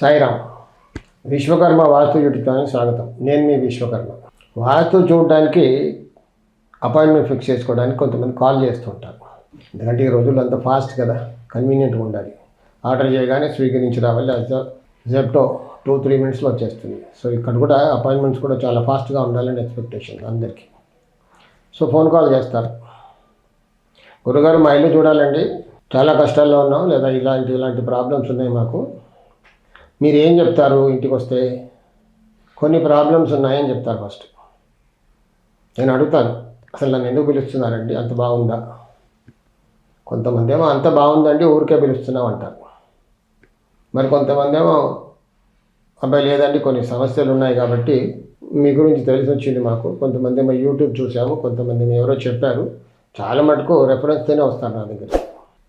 సాయిరామ్ విశ్వకర్మ వాస్తు చూడటానికి స్వాగతం. నేను మీ విశ్వకర్మ. వాస్తు చూడడానికి అపాయింట్మెంట్ ఫిక్స్ చేసుకోవడానికి కొంతమంది కాల్ చేస్తుంటారు ఎందుకంటే ఈ రోజుల్లో అంత ఫాస్ట్ కదా కన్వీనియంట్గా ఉండాలి. ఆర్డర్ చేయగానే స్వీకరించి రావాలి జెప్టో టూ త్రీ మినిట్స్లో వచ్చేస్తుంది. సో ఇక్కడ కూడా అపాయింట్మెంట్స్ కూడా చాలా ఫాస్ట్గా ఉండాలని ఎక్స్పెక్టేషన్ అందరికీ. సో ఫోన్ కాల్ చేస్తారు. గురుగారు మా ఇల్లు చూడాలండి. చాలా కష్టాల్లో ఉన్నాం లేదా ఇలాంటి ఇలాంటి ప్రాబ్లమ్స్ ఉన్నాయి మాకు. మీరు ఏం చెప్తారు ఇంటికి వస్తే కొన్ని ప్రాబ్లమ్స్ ఉన్నాయని చెప్తారు ఫస్ట్. నేను అడుగుతాను. అసలు నన్ను ఎందుకు పిలుస్తున్నారండి? అంత బాగుందా? కొంతమంది ఏమో అంత బాగుందండి ఊరికే పిలుస్తున్నాం అంటారు మరి కొంతమంది ఏమో అబ్బాయి లేదండి కొన్ని సమస్యలు ఉన్నాయి కాబట్టి మీ గురించి తెలిసి వచ్చింది మాకు. కొంతమంది ఏమో యూట్యూబ్ చూసాము కొంతమంది ఎవరో చెప్పారు. చాలా మటుకు రెఫరెన్స్తోనే వస్తారు నా దగ్గర.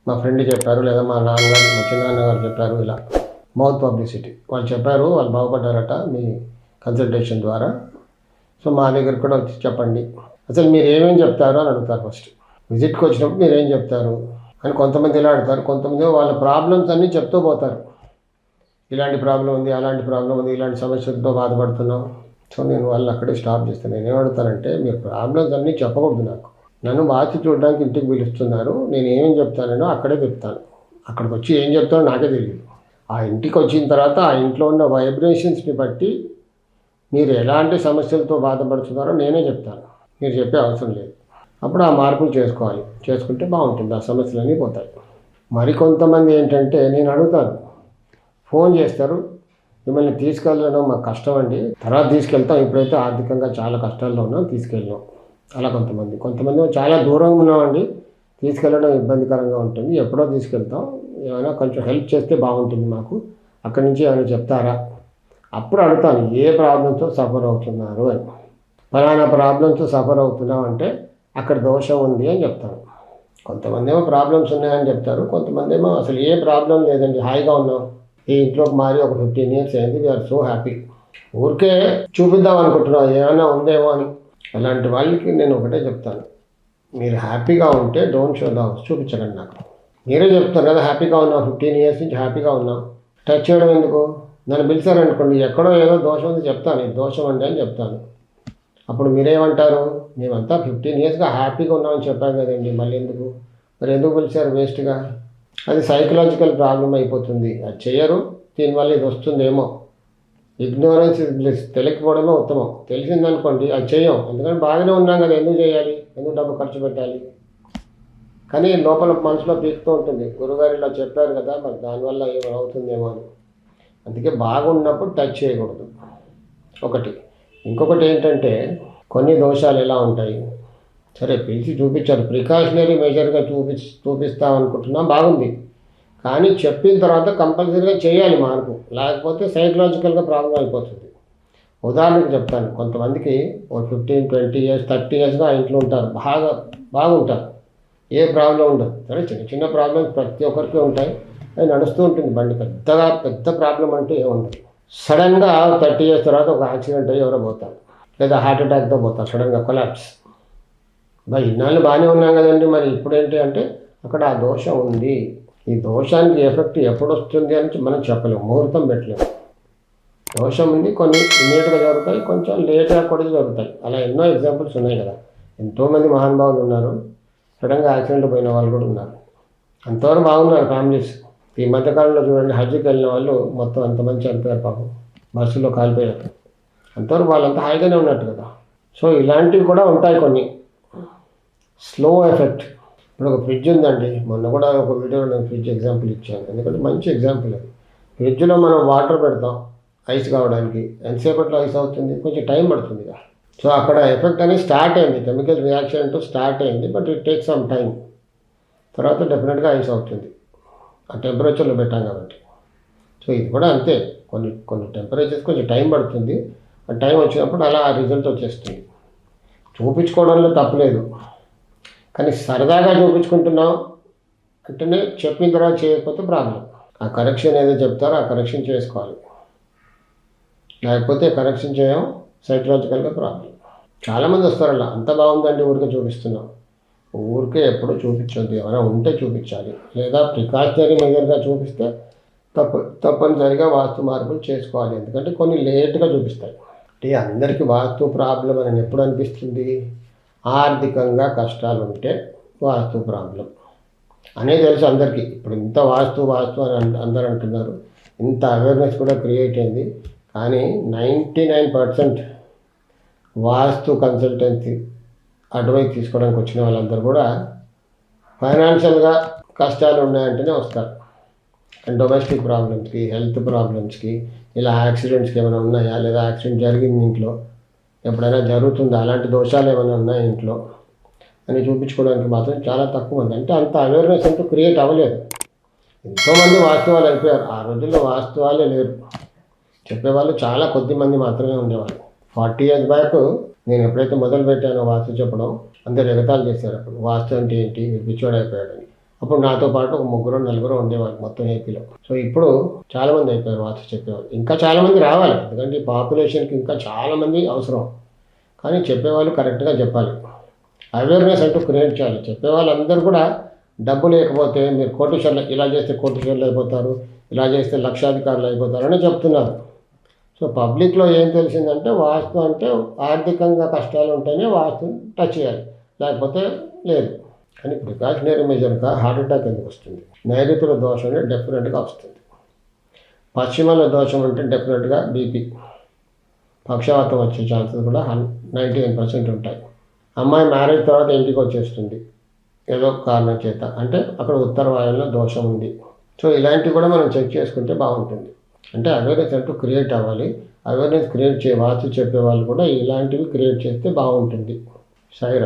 మా ఫ్రెండ్ చెప్పారు లేదా మా నాన్నగారు మా చిన్నాన్నగారు చెప్పారు ఇలా. మౌత్ పబ్లిసిటీ వాళ్ళు చెప్పారు వాళ్ళు బాగుపడ్డారట మీ కన్సల్టేషన్ ద్వారా. సో మా దగ్గర కూడా వచ్చి చెప్పండి. అసలు మీరు ఏమేమి చెప్తారు అని అడుగుతారు ఫస్ట్ విజిట్కి వచ్చినప్పుడు మీరు ఏం చెప్తారు? అని కొంతమంది ఇలా అడుగుతారు. కొంతమంది వాళ్ళ ప్రాబ్లమ్స్ అన్నీ చెప్తూ పోతారు. ఇలాంటి ప్రాబ్లం ఉంది అలాంటి ప్రాబ్లం ఉంది ఇలాంటి సమస్యలతో బాధపడుతున్నాం. సో నేను వాళ్ళు అక్కడే స్టాప్ చేస్తాను. నేను ఏమడుతానంటే మీరు ప్రాబ్లమ్స్ అన్నీ చెప్పకూడదు నాకు. నన్ను బాధ్యత చూడడానికి ఇంటికి పిలుస్తున్నారు. నేను ఏమేం చెప్తానో అక్కడే చెప్తాను. అక్కడికి వచ్చి ఏం చెప్తానో నాకే తెలియదు. ఆ ఇంటికి వచ్చిన తర్వాత ఆ ఇంట్లో ఉన్న వైబ్రేషన్స్ని బట్టి మీరు ఎలాంటి సమస్యలతో బాధపడుతున్నారో నేనే చెప్తాను. మీరు చెప్పే అవసరం లేదు. అప్పుడు ఆ మార్పులు చేసుకోవాలి. చేసుకుంటే బాగుంటుంది. ఆ సమస్యలన్నీ పోతాయి. మరికొంతమంది ఏంటంటే నేను అడుగుతాను. ఫోన్ చేస్తారు. మిమ్మల్ని తీసుకెళ్ళడం మాకు కష్టం అండి. తర్వాత తీసుకెళ్తాం. ఇప్పుడైతే ఆర్థికంగా చాలా కష్టాల్లో ఉన్నాం. తీసుకెళ్ళాం అలా కొంతమంది. కొంతమంది చాలా దూరంగా ఉన్నామండి. తీసుకెళ్ళడం ఇబ్బందికరంగా ఉంటుంది. ఎప్పుడో తీసుకెళ్తాం. ఏమైనా కొంచెం హెల్ప్ చేస్తే బాగుంటుంది మాకు. అక్కడి నుంచి ఏమైనా చెప్తారా? అప్పుడు అడుగుతాను ఏ ప్రాబ్లంతో సఫర్ అవుతున్నారు అని. ఫలానా ప్రాబ్లంతో సఫర్ అవుతున్నాం అంటే అక్కడ దోషం ఉంది అని చెప్తాను. కొంతమంది ఏమో ప్రాబ్లమ్స్ ఉన్నాయని చెప్తారు. కొంతమంది ఏమో అసలు ఏ ప్రాబ్లం లేదండి. హాయిగా ఉన్నాం. ఈ ఇంట్లోకి మారి ఒక ఫిఫ్టీన్ ఇయర్స్ అయింది. వీఆర్ సో హ్యాపీ ఊరికే చూపిద్దాం అనుకుంటున్నాం. ఏమైనా ఉందేమో అని. అలాంటి వాళ్ళకి నేను ఒకటే చెప్తాను. మీరు హ్యాపీగా ఉంటే డోంట్ షో ద చూపించకండి నాకు. మీరే చెప్తారు కదా హ్యాపీగా ఉన్నాం ఫిఫ్టీన్ ఇయర్స్ నుంచి హ్యాపీగా ఉన్నాం. టచ్ చేయడం ఎందుకు? నన్ను పిలిచారనుకోండి ఎక్కడో ఏదో దోషం ఉంది చెప్తాను. ఇది దోషం అండి అని చెప్తాను. అప్పుడు మీరేమంటారు? మేమంతా ఫిఫ్టీన్ ఇయర్స్గా హ్యాపీగా ఉన్నామని చెప్పాం కదండి మళ్ళీ ఎందుకు? మరి ఎందుకు పిలిచారు వేస్ట్గా అది సైకలాజికల్ ప్రాబ్లం అయిపోతుంది. అది చేయరు దీనివల్ల ఇది వస్తుందేమో. ఇగ్నోరెన్స్ ఇస్ బ్లిస్ తెలియకపోవడమే ఉత్తమం. తెలిసిందనుకోండి అది చేయం. ఎందుకంటే బాగానే ఉన్నాం కదా ఎందుకు చేయాలి? ఎందుకు డబ్బు ఖర్చు పెట్టాలి? కానీ లోపల మనసులో పీకుతూ ఉంటుంది. గురుగారు ఇలా చెప్పారు కదా మరి దానివల్ల ఏమవుతుందేమో అవుతుందేమో అని. అందుకే బాగున్నప్పుడు టచ్ చేయకూడదు. ఒకటి. ఇంకొకటి ఏంటంటే కొన్ని దోషాలు ఎలా ఉంటాయి? సరే పిలిచి చూపించారు. ప్రికాషనరీ మెజర్గా చూపి చూపిస్తామనుకుంటున్నాం బాగుంది. కానీ చెప్పిన తర్వాత కంపల్సరీగా చేయాలి మార్పు. లేకపోతే సైకలాజికల్గా ప్రాబ్లం అయిపోతుంది. ఉదాహరణకు చెప్తాను. కొంతమందికి ఒక ఫిఫ్టీన్ ట్వంటీ ఇయర్స్ థర్టీ ఇయర్స్గా ఆ ఇంట్లో ఉంటారు. బాగా బాగుంటారు. ఏ ప్రాబ్లం ఉండదు. సరే చిన్న చిన్న ప్రాబ్లమ్స్ ప్రతి ఒక్కరికి ఉంటాయి. అది నడుస్తూ ఉంటుంది. బండి పెద్దగా పెద్ద ప్రాబ్లం అంటే ఏముండదు సడన్గా థర్టీ ఇయర్స్ తర్వాత ఒక యాక్సిడెంట్ అయ్యి ఎవరో పోతారు. లేదా హార్ట్ అటాక్తో పోతారు. సడన్గా కొలాప్స్. మరి ఇన్నాళ్ళు బాగానే ఉన్నాం కదండి. మరి ఇప్పుడేంటి అంటే అక్కడ ఆ దోషం ఉంది. ఈ దోషానికి ఎఫెక్ట్ ఎప్పుడు వస్తుంది అని మనం చెప్పలేము ముహూర్తం పెట్టలేము దోషం ఉంది కొన్ని ఇమీడియట్గా జరుగుతాయి కొంచెం లేట్గా కూడా జరుగుతాయి. అలా ఎన్నో ఎగ్జాంపుల్స్ ఉన్నాయి కదా. ఎంతోమంది మహానుభావులు ఉన్నారు సడన్గా యాక్సిడెంట్ పోయిన వాళ్ళు కూడా ఉన్నారు. అంతవరకు బాగున్నారు ఫ్యామిలీస్. ఈ మధ్యకాలంలో చూడండి హజ్కి వెళ్ళిన వాళ్ళు మొత్తం అంత మంచి చనిపోయారు పాపం బస్సులో కాలిపోయారు. అంతవరకు వాళ్ళంతా హాయిగానే ఉన్నట్టు కదా. సో ఇలాంటివి కూడా ఉంటాయి కొన్ని. Slow effect. ఇప్పుడు ఒక ఫ్రిడ్జ్ ఉందండి. మొన్న కూడా ఒక వీడియోలో నేను ఫ్రిడ్జ్ ఎగ్జాంపుల్ ఇచ్చాను. ఎందుకంటే మంచి ఎగ్జాంపుల్ అది. ఫ్రిడ్జ్లో మనం వాటర్ పెడతాం ఐస్ కావడానికి. ఎంతసేపట్లో ఐస్ అవుతుంది? కొంచెం టైం పడుతుంది కదా. సో అక్కడ ఎఫెక్ట్ అనేది స్టార్ట్ అయింది. కెమికల్ రియాక్షన్ అంటూ స్టార్ట్ అయింది. But it take some time. తర్వాత డెఫినెట్గా ఐస్ అవుతుంది. ఆ టెంపరేచర్లో పెట్టాం కాబట్టి. సో ఇది కూడా అంతే. కొన్ని కొన్ని టెంపరేచర్స్ కొంచెం టైం పడుతుంది. ఆ టైం వచ్చినప్పుడు అలా ఆ రిజల్ట్ వచ్చేస్తుంది. చూపించుకోవడంలో తప్పలేదు. కానీ సరదాగా చూపించుకుంటున్నాం అంటేనే చెప్పిన తర్వాత చేయకపోతే ప్రాబ్లం. ఆ కరెక్షన్ ఏదో చెప్తారో ఆ కరెక్షన్ చేసుకోవాలి. లేకపోతే కరెక్షన్ చేయం సైకలాజికల్గా ప్రాబ్లం. చాలామంది వస్తారు అలా అంత బాగుందండి ఊరికే చూపిస్తున్నాం. ఊరికే ఎప్పుడు చూపించొద్దు ఏమైనా ఉంటే చూపించాలి. లేదా ప్రికాషనరీ మెజర్గా చూపిస్తే తప్ప తప్పనిసరిగా వాస్తు మార్పులు చేసుకోవాలి. ఎందుకంటే కొన్ని లేట్గా చూపిస్తాయి. అంటే అందరికీ వాస్తు ప్రాబ్లం అని ఎప్పుడు అనిపిస్తుంది? ఆర్థికంగా కష్టాలు ఉంటే వాస్తు ప్రాబ్లం. అనే తెలుసు అందరికీ. ఇప్పుడు ఇంత వాస్తు వాస్తు అని అందరు అందరూ అంటున్నారు. ఇంత అవేర్నెస్ కూడా క్రియేట్ అయింది. కానీ ninety nine percent vastu consultancy advice తీసుకోవడానికి వచ్చిన వాళ్ళందరూ కూడా ఫైనాన్షియల్గా కష్టాలు ఉన్నాయంటేనే వస్తారు డొమెస్టిక్ ప్రాబ్లమ్స్కి హెల్త్ ప్రాబ్లమ్స్కి ఇలా యాక్సిడెంట్స్కి ఏమైనా ఉన్నాయా? లేదా యాక్సిడెంట్ జరిగింది ఇంట్లో? ఎప్పుడైనా జరుగుతుందా? అలాంటి దోషాలు ఏమైనా ఉన్నాయా ఇంట్లో? అని చూపించుకోవడానికి మాత్రం చాలా తక్కువ మంది. అంటే అంత అవేర్నెస్ అంటూ క్రియేట్ అవ్వలేదు. ఎంతోమంది వాస్తవాలు అయిపోయారు. ఆ రోజుల్లో వాస్తవాలే లేరు. చెప్పేవాళ్ళు చాలా కొద్ది మంది మాత్రమే ఉండేవాళ్ళు. ఫార్టీ ఇయర్స్ బ్యాక్ నేను ఎప్పుడైతే మొదలు పెట్టానో వాస్తు చెప్పడం అందరు ఎగతాలు చేశారు అప్పుడు. వాస్తు అంటే ఏంటి? పిచ్చోడైపోయాడని అప్పుడు నాతో పాటు ఒక ముగ్గురు నలుగురు ఉండేవాళ్ళు మొత్తం ఏపీలో. సో ఇప్పుడు చాలా మంది అయిపోయారు వాస్తు చెప్పేవాళ్ళు. ఇంకా చాలా మంది రావాలి. ఎందుకంటే ఈ పాపులేషన్కి ఇంకా చాలా మంది అవసరం. కానీ చెప్పేవాళ్ళు కరెక్ట్గా చెప్పాలి. అవేర్నెస్ అంటూ క్రియేట్ చేయాలి. చెప్పేవాళ్ళందరూ కూడా డబ్బు లేకపోతే మీరు కోటీశ్వర్లు ఇలా చేస్తే కోటీశ్వర్లు అయిపోతారు ఇలా చేస్తే లక్షాధికారులు అయిపోతారు అని చెప్తున్నారు. సో పబ్లిక్లో ఏం తెలిసిందంటే వాస్తు అంటే ఆర్థికంగా కష్టాలు ఉంటేనే వాస్తు టచ్ చేయాలి. లేకపోతే లేదు. కానీ ప్రికాషనరీ మెజర్గా హార్ట్ అటాక్ ఎందుకు వస్తుంది? నైరుతుల దోషం అంటే డెఫినెట్గా వస్తుంది. పశ్చిమాల దోషం అంటే డెఫినెట్గా బీపీ పక్షవాతం వచ్చే ఛాన్సెస్ కూడా నైంటీ నైన్ పర్సెంట్ ఉంటాయి. అమ్మాయి మ్యారేజ్ తర్వాత ఇంటికి వచ్చేస్తుంది. ఏదో కారణం చేత. అంటే అక్కడ ఉత్తర వాయువులో దోషం ఉంది. సో ఇలాంటివి కూడా మనం చెక్ చేసుకుంటే బాగుంటుంది. అంటే అవేర్నెస్ అంటూ క్రియేట్ అవ్వాలి. అవేర్నెస్ క్రియేట్ చే వాచి చెప్పే వాళ్ళు కూడా ఇలాంటివి క్రియేట్ చేస్తే బాగుంటుంది. సాయి